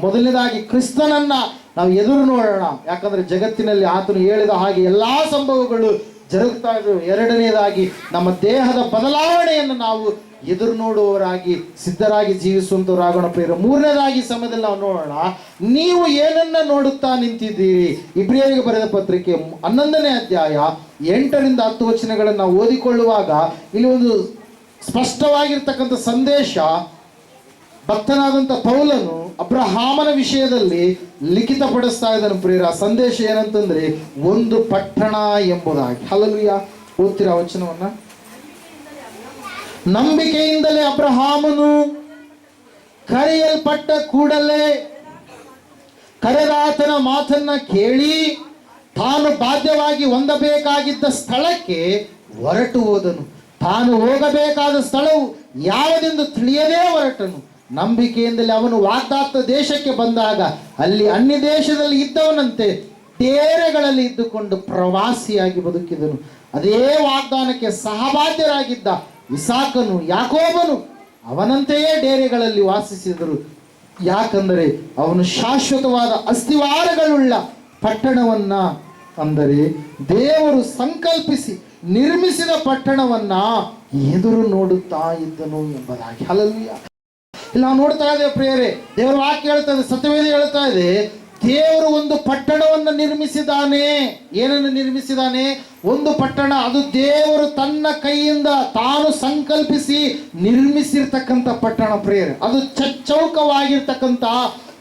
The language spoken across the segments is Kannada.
ಮೊದಲನೇದಾಗಿ ಕ್ರಿಸ್ತನನ್ನ ನಾವು ಎದುರು ನೋಡೋಣ. ಯಾಕಂದ್ರೆ ಜಗತ್ತಿನಲ್ಲಿ ಆತನು ಹೇಳಿದ ಹಾಗೆ ಎಲ್ಲಾ ಸಂಭವಗಳು ಜರುಗ್ತಾ ಇದ್ರು ಎರಡನೇದಾಗಿ ನಮ್ಮ ದೇಹದ ಬದಲಾವಣೆಯನ್ನು ನಾವು ಎದುರು ನೋಡುವವರಾಗಿ, ಸಿದ್ಧರಾಗಿ ಜೀವಿಸುವಂತವರಾಗೋಣ ಪ್ರಿಯರು. ಮೂರನೇದಾಗಿ ಸಮಯದಲ್ಲಿ ನಾವು ನೋಡೋಣ. ನೀವು ಏನನ್ನ ನೋಡುತ್ತಾ ನಿಂತಿದ್ದೀರಿ? ಇಬ್ರಿಯರಿಗೆ ಬರೆದ ಪತ್ರಿಕೆ ಹನ್ನೊಂದನೇ ಅಧ್ಯಾಯ ಎಂಟರಿಂದ ಹತ್ತು ವಚನಗಳನ್ನು ಓದಿಕೊಳ್ಳುವಾಗ ಇಲ್ಲಿ ಒಂದು ಸ್ಪಷ್ಟವಾಗಿರ್ತಕ್ಕಂಥ ಸಂದೇಶ ಭಕ್ತನಾದಂಥ ಪೌಲನು ಅಬ್ರಹಾಮನ ವಿಷಯದಲ್ಲಿ ಲಿಖಿತಪಡಿಸ್ತಾ ಇದ್ದಾನೆ ಪ್ರಿಯರ. ಆ ಸಂದೇಶ ಏನಂತಂದ್ರೆ ಒಂದು ಪಟ್ಟಣ ಎಂಬುದಾಗಿ. ಹಲಲುಯ್ಯ ಓದ್ತೀರಾ ವಚನವನ್ನ? ನಂಬಿಕೆಯಿಂದಲೇ ಅಬ್ರಹಾಮನು ಕರೆಯಲ್ಪಟ್ಟ ಕೂಡಲೇ ಕರೆದಾತನ ಮಾತನ್ನ ಕೇಳಿ ತಾನು ಬಾಧ್ಯವಾಗಿ ಹೊಂದಬೇಕಾಗಿದ್ದ ಸ್ಥಳಕ್ಕೆ ಹೊರಟು ಹೋದನು. ತಾನು ಹೋಗಬೇಕಾದ ಸ್ಥಳವು ಯಾವುದೆಂದು ತಿಳಿಯದೇ ಹೊರಟನು. ನಂಬಿಕೆಯಿಂದಲೇ ಅವನು ವಾಗ್ದಾತ ದೇಶಕ್ಕೆ ಬಂದಾಗ ಅಲ್ಲಿ ಅನ್ಯ ದೇಶದಲ್ಲಿ ಇದ್ದವನಂತೆ ತೇರೆಗಳಲ್ಲಿ ಇದ್ದುಕೊಂಡು ಪ್ರವಾಸಿಯಾಗಿ ಬದುಕಿದನು. ಅದೇ ವಾಗ್ದಾನಕ್ಕೆ ಸಹಬಾಧ್ಯರಾಗಿದ್ದ ಇಸಾಕನು, ಯಾಕೋಬನು ಅವನಂತೆಯೇ ಡೇರೆಗಳಲ್ಲಿ ವಾಸಿಸಿದರು. ಯಾಕಂದರೆ ಅವನು ಶಾಶ್ವತವಾದ ಅಸ್ಥಿವಾರಗಳುಳ್ಳ ಪಟ್ಟಣವನ್ನ ಅಂದರೆ ದೇವರು ಸಂಕಲ್ಪಿಸಿ ನಿರ್ಮಿಸಿದ ಪಟ್ಟಣವನ್ನ ಎದುರು ನೋಡುತ್ತಾ ಇದ್ದನು ಎಂಬುದಾಗಿ. ಅಲ್ಲಲ್ಲಿ ನಾವು ನೋಡ್ತಾ ಇದ್ದೇವೆ ಪ್ರಿಯರೇ, ದೇವರ ವಾಕ್ಯ ಹೇಳ್ತಾ ಇದೆ, ಸತ್ಯವೇದಿ ಹೇಳ್ತಾ ಇದೆ, ದೇವರು ಒಂದು ಪಟ್ಟಣವನ್ನು ನಿರ್ಮಿಸಿದಾನೆ ಏನನ್ನು ನಿರ್ಮಿಸಿದಾನೆ ಒಂದು ಪಟ್ಟಣ, ಅದು ದೇವರು ತನ್ನ ಕೈಯಿಂದ ತಾನು ಸಂಕಲ್ಪಿಸಿ ನಿರ್ಮಿಸಿರ್ತಕ್ಕಂಥ ಪಟ್ಟಣ ಪ್ರೇಯರ್. ಅದು ಚಚ್ಚೌಕವಾಗಿರ್ತಕ್ಕಂಥ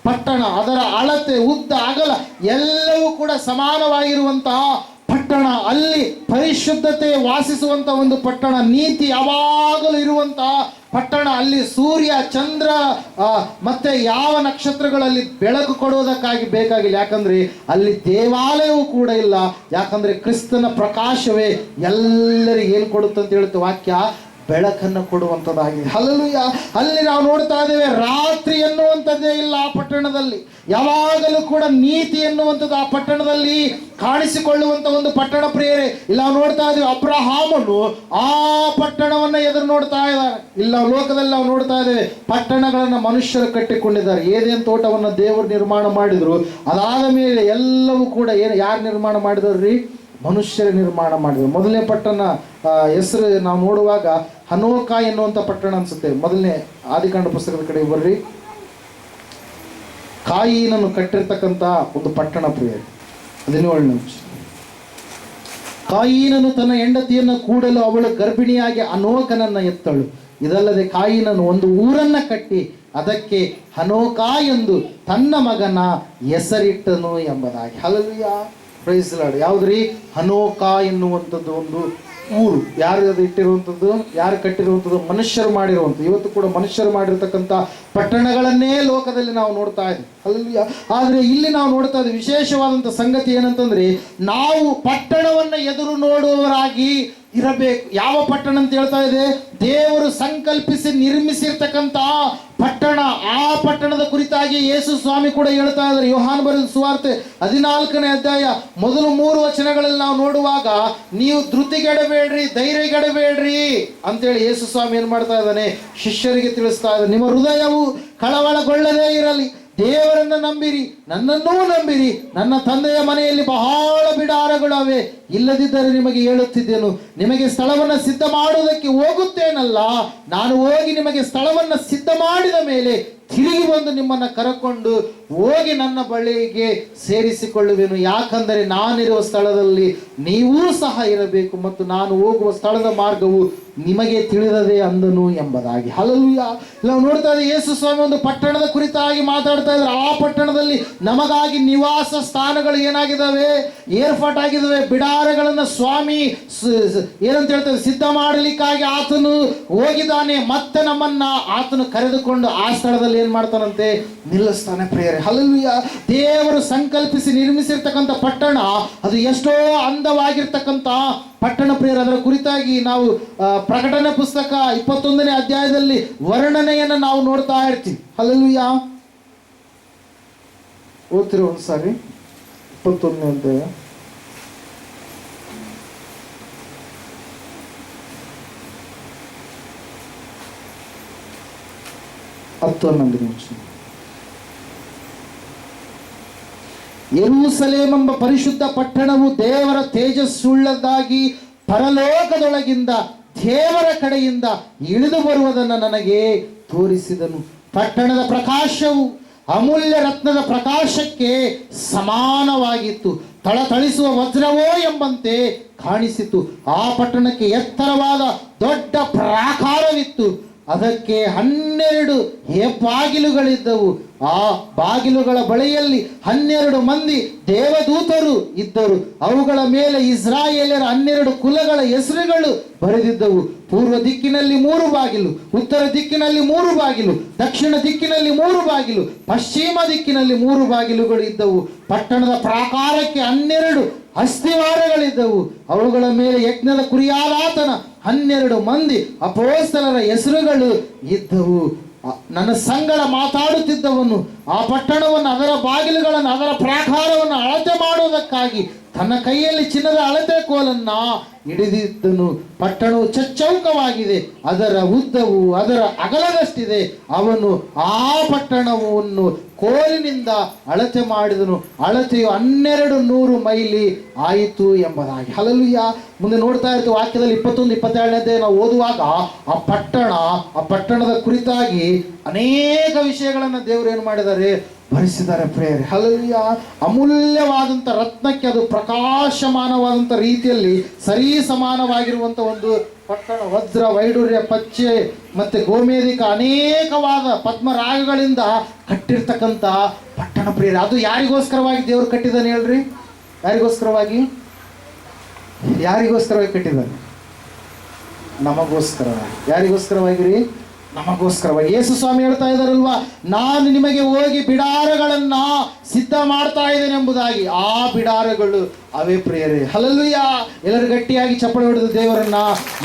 ಪಟ್ಟಣ, ಅದರ ಅಳತೆ, ಉದ್ದ, ಅಗಲ ಎಲ್ಲವೂ ಕೂಡ ಸಮಾನವಾಗಿರುವಂತಹ ಪಟ್ಟಣ, ಅಲ್ಲಿ ಪರಿಶುದ್ಧತೆ ವಾಸಿಸುವಂತ ಒಂದು ಪಟ್ಟಣ, ನೀತಿ ಯಾವಾಗಲೂ ಇರುವಂತಹ ಪಟ್ಟಣ, ಅಲ್ಲಿ ಸೂರ್ಯ, ಚಂದ್ರ ಮತ್ತೆ ಯಾವ ನಕ್ಷತ್ರಗಳಲ್ಲಿ ಬೆಳಕು ಕೊಡುವುದಕ್ಕಾಗಿ ಬೇಕಾಗಿಲ್ಲ. ಯಾಕಂದ್ರೆ ಅಲ್ಲಿ ದೇವಾಲಯವೂ ಕೂಡ ಇಲ್ಲ. ಯಾಕಂದ್ರೆ ಕ್ರಿಸ್ತನ ಪ್ರಕಾಶವೇ ಎಲ್ಲರಿಗೆ ಏನು ಕೊಡುತ್ತೆ ಅಂತ ಹೇಳುತ್ತೆ ವಾಕ್ಯ? ಬೆಳಕನ್ನು ಕೊಡುವಂಥದ್ದಾಗಿದೆ. ಅಲ್ಲೂ ಅಲ್ಲಿ ನಾವು ನೋಡ್ತಾ ಇದ್ದೇವೆ, ರಾತ್ರಿ ಎನ್ನುವಂಥದ್ದೇ ಇಲ್ಲ ಆ ಪಟ್ಟಣದಲ್ಲಿ. ಯಾವಾಗಲೂ ಕೂಡ ನೀತಿ ಎನ್ನುವಂಥದ್ದು ಆ ಪಟ್ಟಣದಲ್ಲಿ ಕಾಣಿಸಿಕೊಳ್ಳುವಂಥ ಒಂದು ಪಟ್ಟಣ ಪ್ರೇರೆ ಇಲ್ಲ ನಾವು ನೋಡ್ತಾ ಇದ್ದೀವಿ, ಅಬ್ರಹಾಮನು ಆ ಪಟ್ಟಣವನ್ನ ಎದುರು ನೋಡ್ತಾ ಇದ್ದಾರೆ ಇಲ್ಲ ಲೋಕದಲ್ಲಿ ನಾವು ನೋಡ್ತಾ ಇದ್ದೇವೆ, ಪಟ್ಟಣಗಳನ್ನು ಮನುಷ್ಯರು ಕಟ್ಟಿಕೊಂಡಿದ್ದಾರೆ. ಏನೇನು ತೋಟವನ್ನ ದೇವರು ನಿರ್ಮಾಣ ಮಾಡಿದ್ರು, ಅದಾದ ಮೇಲೆ ಎಲ್ಲವೂ ಕೂಡ ಏನು, ಯಾರು ನಿರ್ಮಾಣ ಮಾಡಿದ್ರು ರೀ ಮನುಷ್ಯರ ನಿರ್ಮಾಣ ಮಾಡಿದ್ರು. ಮೊದಲನೇ ಪಟ್ಟಣ ಹೆಸರು ನಾವು ನೋಡುವಾಗ ಹನೋಕ ಎನ್ನುವಂಥ ಪಟ್ಟಣ ಅನ್ಸುತ್ತೆ. ಮೊದಲನೇ ಆದಿಕಾಂಡ ಪುಸ್ತಕದ ಕಡೆ ಬರ್ರಿ. ಕಾಯಿನನ್ನು ಕಟ್ಟಿರ್ತಕ್ಕಂಥ ಒಂದು ಪಟ್ಟಣ ಪ್ರಿಯ ಹದಿನೇಳನೇ ಅಂಶ. ಕಾಯಿನನು ತನ್ನ ಹೆಂಡತಿಯನ್ನು ಕೂಡಲು ಅವಳು ಗರ್ಭಿಣಿಯಾಗಿ ಅನೋಕನನ್ನ ಎತ್ತಳು. ಇದಲ್ಲದೆ ಕಾಯಿನನು ಒಂದು ಊರನ್ನ ಕಟ್ಟಿ ಅದಕ್ಕೆ ಹನೋಕ ಎಂದು ತನ್ನ ಮಗನ ಹೆಸರಿಟ್ಟನು ಎಂಬುದಾಗಿ. ಹಲವಿಯ ಪ್ರೈಸ್ ಯಾವುದ್ರಿ ಯಾವ್ದ್ರಿ? ಹನೋಕ ಎನ್ನುವಂಥದ್ದು ಒಂದು ಊರು, ಯಾರು ಅದು ಇಟ್ಟಿರುವಂಥದ್ದು, ಯಾರು ಕಟ್ಟಿರುವಂಥದ್ದು, ಮನುಷ್ಯರು ಮಾಡಿರುವಂಥದ್ದು. ಇವತ್ತು ಕೂಡ ಮನುಷ್ಯರು ಮಾಡಿರ್ತಕ್ಕಂಥ ಪಟ್ಟಣಗಳನ್ನೇ ಲೋಕದಲ್ಲಿ ನಾವು ನೋಡ್ತಾ ಇದ್ದೀವಿ ಅಲ್ಲಿ ಆದರೆ ಇಲ್ಲಿ ನಾವು ನೋಡ್ತಾ ಇದ್ದೀವಿ ವಿಶೇಷವಾದಂಥ ಸಂಗತಿ ಏನಂತಂದ್ರೆ, ನಾವು ಪಟ್ಟಣವನ್ನು ಎದುರು ನೋಡುವವರಾಗಿ ಇರಬೇಕು. ಯಾವ ಪಟ್ಟಣ ಅಂತ ಹೇಳ್ತಾ ಇದೆ? ದೇವರು ಸಂಕಲ್ಪಿಸಿ ನಿರ್ಮಿಸಿರ್ತಕ್ಕಂಥ ಪಟ್ಟಣ, ಆ ಪಟ್ಟಣದ ಕುರಿತಾಗಿ ಯೇಸು ಸ್ವಾಮಿ ಕೂಡ ಹೇಳ್ತಾ ಇದ್ದಾರೆ. ಯೋಹಾನ್ ಬರೆದ ಸುವಾರ್ತೆ ಹದಿನಾಲ್ಕನೇ ಅಧ್ಯಾಯ, ಮೊದಲು ಮೂರು ವಚನಗಳಲ್ಲಿ ನಾವು ನೋಡುವಾಗ, ನೀವು ಧೃತಿಗೆಡಬೇಡ್ರಿ, ಧೈರ್ಯಗೆಡಬೇಡ್ರಿ ಅಂತೇಳಿ ಯೇಸು ಸ್ವಾಮಿ ಏನ್ ಮಾಡ್ತಾ ಇದ್ದಾನೆ? ಶಿಷ್ಯರಿಗೆ ತಿಳಿಸ್ತಾ ಇದ್ದಾನೆ. ನಿಮ್ಮ ಹೃದಯವು ಕಳವಳಗೊಳ್ಳದೇ ಇರಲಿ. ದೇವರನ್ನ ನಂಬಿರಿ, ನನ್ನನ್ನೂ ನಂಬಿರಿ, ನನ್ನ ತಂದೆಯ ಮನೆಯಲ್ಲಿ ಬಹಳ ಬಿಡಾರಗಳವೆ ಇಲ್ಲದಿದ್ದರೆ ನಿಮಗೆ ಹೇಳುತ್ತಿದ್ದೆನು, ನಿಮಗೆ ಸ್ಥಳವನ್ನು ಸಿದ್ಧ ಮಾಡುವುದಕ್ಕೆ ಹೋಗುತ್ತೇನಲ್ಲ? ನಾನು ಹೋಗಿ ನಿಮಗೆ ಸ್ಥಳವನ್ನು ಸಿದ್ಧ ಮಾಡಿದ ಮೇಲೆ ತಿರುಗಿ ಬಂದು ನಿಮ್ಮನ್ನ ಕರಕೊಂಡು ಹೋಗಿ ನನ್ನ ಬಳಿಗೆ ಸೇರಿಸಿಕೊಳ್ಳುವೆನು. ಯಾಕಂದರೆ ನಾನಿರುವ ಸ್ಥಳದಲ್ಲಿ ನೀವೂ ಸಹ ಇರಬೇಕು ಮತ್ತು ನಾನು ಹೋಗುವ ಸ್ಥಳದ ಮಾರ್ಗವು ನಿಮಗೆ ತಿಳಿದದೆ ಅಂದನು ಎಂಬುದಾಗಿ. ಹಲವು ನಾವು ನೋಡ್ತಾ ಇದ್ದೀವಿ, ಯೇಸು ಸ್ವಾಮಿ ಒಂದು ಪಟ್ಟಣದ ಕುರಿತಾಗಿ ಮಾತಾಡ್ತಾ ಇದ್ದಾರೆ. ಆ ಪಟ್ಟಣದಲ್ಲಿ ನಮಗಾಗಿ ನಿವಾಸ ಸ್ಥಾನಗಳು ಏನಾಗಿದ್ದಾವೆ? ಏರ್ಪಾಟ್ ಆಗಿದ್ದಾವೆ ಬಿಡಾರಗಳನ್ನ ಸ್ವಾಮಿ ಏನಂತ ಹೇಳ್ತಾರೆ, ಸಿದ್ಧ ಮಾಡಲಿಕ್ಕಾಗಿ ಆತನು ಹೋಗಿದ್ದಾನೆ. ಮತ್ತೆ ನಮ್ಮನ್ನ ಆತನು ಕರೆದುಕೊಂಡು ಆ ಸ್ಥಳದಲ್ಲಿ ಏನ್ ಮಾಡ್ತಾನಂತೆ? ನಿಲ್ಲಿಸ್ತಾನೆ ಪ್ರೇಯರ್. ಹಲಲುಯ ದೇವರು ಸಂಕಲ್ಪಿಸಿ ನಿರ್ಮಿಸಿರ್ತಕ್ಕಂಥ ಪಟ್ಟಣ, ಅದು ಎಷ್ಟೋ ಅಂದವಾಗಿರ್ತಕ್ಕಂಥ ಪಟ್ಟಣ ಪ್ರೇಯರ್. ಅದರ ಕುರಿತಾಗಿ ನಾವು ಪ್ರಕಟಣೆ ಪುಸ್ತಕ ಇಪ್ಪತ್ತೊಂದನೇ ಅಧ್ಯಾಯದಲ್ಲಿ ವರ್ಣನೆಯನ್ನು ನಾವು ನೋಡ್ತಾ ಇರ್ತೀವಿ. ಹಲಲುಯ ಓದ್ತಿರೋ ಒಂದ್ಸಾರಿ. ಇಪ್ಪತ್ತೊಂದನೇ ಅಧ್ಯಾಯ. ಹತ್ತು ಹನ್ನೊಂದು ನಿಮಿಷ. ಯೆರೂಸಲೇಮ್ ಎಂಬ ಪರಿಶುದ್ಧ ಪಟ್ಟಣವು ದೇವರ ತೇಜಸ್ಸುಳ್ಳದಾಗಿ ಪರಲೋಕದೊಳಗಿಂದ ದೇವರ ಕಡೆಯಿಂದ ಇಳಿದು ಬರುವುದನ್ನು ನನಗೆ ತೋರಿಸಿದನು. ಪಟ್ಟಣದ ಪ್ರಕಾಶವು ಅಮೂಲ್ಯ ರತ್ನದ ಪ್ರಕಾಶಕ್ಕೆ ಸಮಾನವಾಗಿತ್ತು. ಥಳಥಳಿಸುವ ವಜ್ರವೋ ಎಂಬಂತೆ ಕಾಣಿಸಿತು. ಆ ಪಟ್ಟಣಕ್ಕೆ ಎತ್ತರವಾದ ದೊಡ್ಡ ಪ್ರಾಕಾರವಿತ್ತು. ಅದಕ್ಕೆ ಹನ್ನೆರಡು ಹೆಬ್ಬಾಗಿಲುಗಳಿದ್ದವು ಆ ಬಾಗಿಲುಗಳ ಬಳಿಯಲ್ಲಿ ಹನ್ನೆರಡು ಮಂದಿ ದೇವದೂತರು ಇದ್ದರು. ಅವುಗಳ ಮೇಲೆ ಇಸ್ರಾಯೇಲರ ಹನ್ನೆರಡು ಕುಲಗಳ ಹೆಸರುಗಳು ಬರೆದಿದ್ದವು. ಪೂರ್ವ ದಿಕ್ಕಿನಲ್ಲಿ ಮೂರು ಬಾಗಿಲು, ಉತ್ತರ ದಿಕ್ಕಿನಲ್ಲಿ ಮೂರು ಬಾಗಿಲು, ದಕ್ಷಿಣ ದಿಕ್ಕಿನಲ್ಲಿ ಮೂರು ಬಾಗಿಲು, ಪಶ್ಚಿಮ ದಿಕ್ಕಿನಲ್ಲಿ ಮೂರು ಬಾಗಿಲುಗಳು ಇದ್ದವು. ಪಟ್ಟಣದ ಪ್ರಾಕಾರಕ್ಕೆ ಹನ್ನೆರಡು ಅಸ್ಥಿವಾರಗಳಿದ್ದವು. ಅವುಗಳ ಮೇಲೆ ಯಜ್ಞದ ಕುರಿಯಾದಾತನ ಹನ್ನೆರಡು ಮಂದಿ ಅಪೋಸ್ತಲರ ಹೆಸರುಗಳು ಇದ್ದವು. ನನ್ನ ಸಂಗಡ ಮಾತಾಡುತ್ತಿದ್ದವನು ಆ ಪಟ್ಟಣವನ್ನು, ಅದರ ಬಾಗಿಲುಗಳನ್ನು, ಅದರ ಪ್ರಾಕಾರವನ್ನು ಅಳತೆ ಮಾಡುವುದಕ್ಕಾಗಿ ತನ್ನ ಕೈಯಲ್ಲಿ ಚಿನ್ನದ ಅಳತೆ ಕೋಲನ್ನ ಹಿಡಿದಿದ್ದನು. ಪಟ್ಟಣವು ಚಚ್ಚೌಕವಾಗಿದೆ, ಅದರ ಉದ್ದವು, ಅದರ ಅಗಲದಷ್ಟಿದೆ. ಅವನು ಆ ಪಟ್ಟಣವನ್ನು ಕೋಲಿನಿಂದ ಅಳತೆ ಮಾಡಿದನು. ಅಳತೆಯು ಹನ್ನೆರಡು ನೂರು ಮೈಲಿ ಆಯಿತು ಎಂಬುದಾಗಿ. ಹಲಲುಯ್ಯ ಮುಂದೆ ನೋಡ್ತಾ ಇರ್ತೀವಿ, ವಾಕ್ಯದಲ್ಲಿ ಇಪ್ಪತ್ತೊಂದು ಇಪ್ಪತ್ತೆರಡನೇದೇ ನಾವು ಓದುವಾಗ ಆ ಪಟ್ಟಣ, ಆ ಪಟ್ಟಣದ ಕುರಿತಾಗಿ ಅನೇಕ ವಿಷಯಗಳನ್ನು ದೇವರು ಏನು ಮಾಡಿದ್ದಾರೆ? ಭರಿಸಿದ್ದಾರೆ ಪ್ರೇಯರ್. ಅಲ್ಲಿಯ ಅಮೂಲ್ಯವಾದಂಥ ರತ್ನಕ್ಕೆ ಅದು ಪ್ರಕಾಶಮಾನವಾದಂಥ ರೀತಿಯಲ್ಲಿ ಸರಿ ಸಮಾನವಾಗಿರುವಂಥ ಒಂದು ಪಟ್ಟಣ, ವಜ್ರ ವೈಡೂರ್ಯ ಪಚ್ಚೆ ಮತ್ತು ಗೋಮೇಧಿಕ ಅನೇಕವಾದ ಪದ್ಮರಾಗಗಳಿಂದ ಕಟ್ಟಿರ್ತಕ್ಕಂಥ ಪಟ್ಟಣ ಪ್ರೇರ ಅದು ಯಾರಿಗೋಸ್ಕರವಾಗಿ ದೇವರು ಕಟ್ಟಿದ್ದಾನೆ ಹೇಳ್ರಿ? ಯಾರಿಗೋಸ್ಕರವಾಗಿ? ಯಾರಿಗೋಸ್ಕರವಾಗಿ ಕಟ್ಟಿದ್ದಾನೆ? ನಮಗೋಸ್ಕರವಾಗಿ. ಯಾರಿಗೋಸ್ಕರವಾಗಿ ರೀ ನಮಗೋಸ್ಕರವಾಗಿ ಯೇಸು ಸ್ವಾಮಿ ಹೇಳ್ತಾ ಇದ್ದಾರಲ್ವಾ? ನಾನು ನಿಮಗೆ ಹೋಗಿ ಬಿಡಾರಗಳನ್ನ ಸಿದ್ಧ ಮಾಡ್ತಾ ಇದ್ದೇನೆ ಎಂಬುದಾಗಿ. ಆ ಬಿಡಾರಗಳು ಅವೇ ಪ್ರೇರೆ. ಹಲಲ್ಲುಯ್ಯ ಎಲ್ಲರೂ ಗಟ್ಟಿಯಾಗಿ ಚಪ್ಪಳೆ ಹೊಡೆದು ದೇವರನ್ನ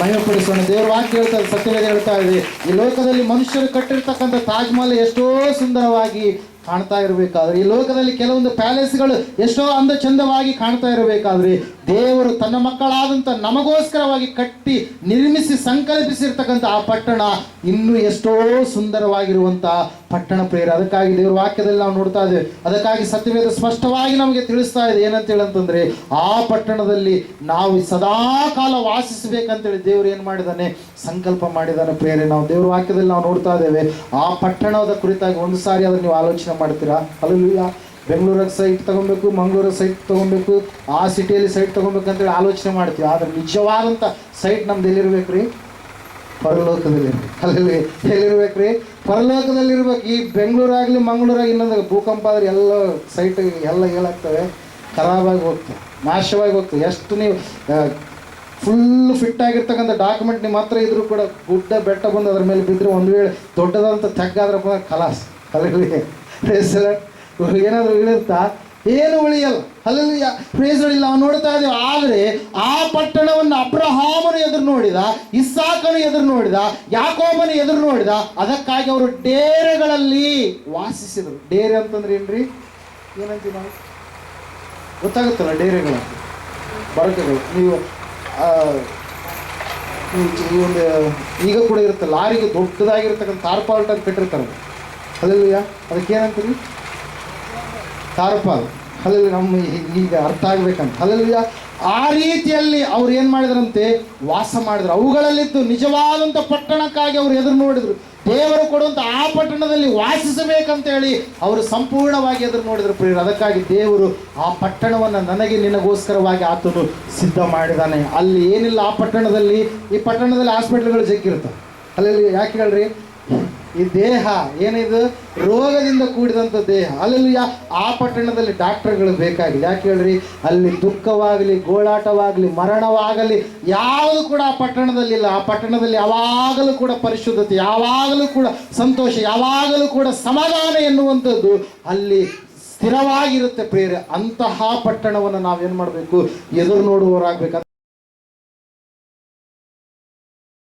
ಮಹಿಮೆಪಡಿಸೋಣ. ದೇವರ ವಾಕ್ಯ ಹೇಳ್ತಾ ಸತ್ಯವೇದ ಹೇಳ್ತಾ ಇದೆ. ಈ ಲೋಕದಲ್ಲಿ ಮನುಷ್ಯರು ಕಟ್ಟಿರ್ತಕ್ಕಂಥ ತಾಜ್ಮಹಲ್ ಎಷ್ಟೋ ಸುಂದರವಾಗಿ ಕಾಣ್ತಾ ಇರಬೇಕಾದ್ರೆ. ಈ ಲೋಕದಲ್ಲಿ ಕೆಲವೊಂದು ಪ್ಯಾಲೇಸ್ಗಳು ಎಷ್ಟೋ ಅಂದ ಚಂದವಾಗಿ ಕಾಣ್ತಾ ಇರಬೇಕಾದ್ರೆ, ದೇವರು ತನ್ನ ಮಕ್ಕಳಾದಂಥ ನಮಗೋಸ್ಕರವಾಗಿ ಕಟ್ಟಿ ನಿರ್ಮಿಸಿ ಸಂಕಲ್ಪಿಸಿರ್ತಕ್ಕಂಥ ಆ ಪಟ್ಟಣ ಇನ್ನೂ ಎಷ್ಟೋ ಸುಂದರವಾಗಿರುವಂತಹ ಪಟ್ಟಣ ಪ್ರೇರ ಅದಕ್ಕಾಗಿ ದೇವರ ವಾಕ್ಯದಲ್ಲಿ ನಾವು ನೋಡ್ತಾ ಇದ್ದೇವೆ. ಅದಕ್ಕಾಗಿ ಸತ್ಯವೇದ ಸ್ಪಷ್ಟವಾಗಿ ನಮಗೆ ತಿಳಿಸ್ತಾ ಇದೆ. ಏನಂತ ಹೇಳಂತಂದ್ರೆ ಆ ಪಟ್ಟಣದಲ್ಲಿ ನಾವು ಸದಾ ಕಾಲ ವಾಸಿಸಬೇಕಂತೇಳಿ ದೇವರು ಏನು ಮಾಡಿದಾನೆ ಸಂಕಲ್ಪ ಮಾಡಿದಾನೆ ಪ್ರೇರೆ ನಾವು ದೇವರ ವಾಕ್ಯದಲ್ಲಿ ನಾವು ನೋಡ್ತಾ ಇದ್ದೇವೆ. ಆ ಪಟ್ಟಣದ ಕುರಿತಾಗಿ ಒಂದು ಸಾರಿ ಅದನ್ನು ನೀವು ಆಲೋಚನೆ ಮಾಡ್ತೀರಾ? ಅಲ್ಲೂಯ್ಯ ಬೆಂಗಳೂರಾಗ ಸೈಟ್ ತಗೊಬೇಕು ಮಂಗಳೂರಾಗ ಸೈಟ್ ತಗೊಬೇಕು, ಆ ಸಿಟಿಯಲ್ಲಿ ಸೈಟ್ ತಗೊಬೇಕಂತೇಳಿ ಆಲೋಚನೆ ಮಾಡ್ತೀವಿ ಆದರೆ ನಿಜವಾದಂಥ ಸೈಟ್ ನಮ್ದು ಎಲ್ಲಿರ್ಬೇಕ್ರಿ? ಪರಲೋಕದಲ್ಲಿ. ಅಲ್ಲಿ ಎಲ್ಲಿರ್ಬೇಕ್ರಿ? ಪರಲೋಕದಲ್ಲಿರ್ಬೇಕು. ಈ ಬೆಂಗಳೂರಾಗಲಿ ಮಂಗಳೂರಾಗ ಇನ್ನೊಂದು ಭೂಕಂಪ ಆದ್ರೆ ಎಲ್ಲ ಸೈಟ್ ಎಲ್ಲ ಏನಾಗ್ತವೆ ಖರಾಬಾಗಿ ಹೋಗ್ತವೆ. ನಾಶವಾಗಿ ಹೋಗ್ತವೆ. ಎಷ್ಟು ನೀವು ಫುಲ್ ಫಿಟ್ ಆಗಿರ್ತಕ್ಕಂಥ ಡಾಕ್ಯುಮೆಂಟ್ ನಿಮ್ಮ ಹತ್ರ ಇದ್ರೂ ಕೂಡ ಗುಡ್ಡ ಬೆಟ್ಟ ಬಂದು ಅದ್ರ ಮೇಲೆ ಬಿದ್ದರೆ ಒಂದು ವೇಳೆ ದೊಡ್ಡದಂತ ತೆಗ್ಗಾದ್ರಪ್ಪ ಕಲಾಸ್ ಅಲ್ಲಿ ಏನಾದರೂ ಇಳಿರುತ್ತಾ ಏನು ಉಳಿಯಲ್ಲ? ಅಲ್ಲಿ ಪ್ರೇಸಲ್ಲಿ ನಾವು ನೋಡ್ತಾ ಇದ್ದೇವೆ ಆದರೆ ಆ ಪಟ್ಟಣವನ್ನು ಅಬ್ರಹಾಮನು ಎದುರು ನೋಡಿದ, ಇಸ್ಸಾಕನು ಎದುರು ನೋಡಿದ, ಯಾಕೋಬನು ಎದುರು ನೋಡಿದ, ಅದಕ್ಕಾಗಿ ಅವರು ಡೇರೆಗಳಲ್ಲಿ ವಾಸಿಸಿದರು. ಡೇರೆ ಅಂತಂದ್ರೆ ಏನ್ರಿ? ಏನಂತೀವಿ ನಾವು ಗೊತ್ತಾಗುತ್ತಲ್ಲ ಡೇರೆಗಳು? ಬರಕಗಳು. ನೀವು ಈ ಒಂದು, ಈಗ ಕೂಡ ಇರುತ್ತೆ ಲಾರಿಗೆ ದೊಡ್ಡದಾಗಿರ್ತಕ್ಕಂಥ ತಾರ್ಪಾಲ್ಟ್ ಅಂತ ಕಟ್ಟಿರ್ತಾರೆ. ಅಲ್ಲಿಯ ಅದಕ್ಕೆ ಏನಂತೀರಿ? ತಾರ್ಪಾಲ್. ಹಲಲು ನಮ್ಮ ಈಗ ಅರ್ಥ ಆಗ್ಬೇಕಂತ. ಹಲಲುಯ್ಯ ಆ ರೀತಿಯಲ್ಲಿ ಅವ್ರು ಏನು ಮಾಡಿದ್ರಂತೆ? ವಾಸ ಮಾಡಿದ್ರು. ಅವುಗಳಲ್ಲಿದ್ದು ನಿಜವಾದಂಥ ಪಟ್ಟಣಕ್ಕಾಗಿ ಅವರು ಎದುರು ನೋಡಿದ್ರು. ದೇವರು ಕೊಡುವಂಥ ಆ ಪಟ್ಟಣದಲ್ಲಿ ವಾಸಿಸಬೇಕಂತ ಹೇಳಿ ಅವರು ಸಂಪೂರ್ಣವಾಗಿ ಎದುರು ನೋಡಿದ್ರು ಪ್ರಿಯರು. ಅದಕ್ಕಾಗಿ ದೇವರು ಆ ಪಟ್ಟಣವನ್ನು ನನಗೆ ನಿನಗೋಸ್ಕರವಾಗಿ ಆತನು ಸಿದ್ಧ ಮಾಡಿದಾನೆ ಅಲ್ಲಿ ಏನಿಲ್ಲ ಆ ಪಟ್ಟಣದಲ್ಲಿ, ಈ ಪಟ್ಟಣದಲ್ಲಿ ಹಾಸ್ಪಿಟ್ಲ್ಗಳು ಜಗ್ಗಿರ್ತವೆ ಅಲ್ಲಿ ಯಾಕೆ ಹೇಳ್ರಿ? ಈ ದೇಹ ಏನಿದು? ರೋಗದಿಂದ ಕೂಡಿದಂಥ ದೇಹ. ಅಲ್ಲಿ ಆ ಪಟ್ಟಣದಲ್ಲಿ ಡಾಕ್ಟರ್ಗಳು ಬೇಕಾಗಿದೆ. ಯಾಕೆ ಹೇಳ್ರಿ? ಅಲ್ಲಿ ದುಃಖವಾಗಲಿ, ಗೋಳಾಟವಾಗಲಿ, ಮರಣವಾಗಲಿ, ಯಾವುದು ಕೂಡ ಆ ಪಟ್ಟಣದಲ್ಲಿ ಇಲ್ಲ. ಆ ಪಟ್ಟಣದಲ್ಲಿ ಯಾವಾಗಲೂ ಕೂಡ ಪರಿಶುದ್ಧತೆ, ಯಾವಾಗಲೂ ಕೂಡ ಸಂತೋಷ, ಯಾವಾಗಲೂ ಕೂಡ ಸಮಾಧಾನ ಎನ್ನುವಂಥದ್ದು ಅಲ್ಲಿ ಸ್ಥಿರವಾಗಿರುತ್ತೆ ಪ್ರೇರೆ ಅಂತಹ ಪಟ್ಟಣವನ್ನು ನಾವೇನು ಮಾಡಬೇಕು? ಎದುರು ನೋಡುವವರಾಗಬೇಕು.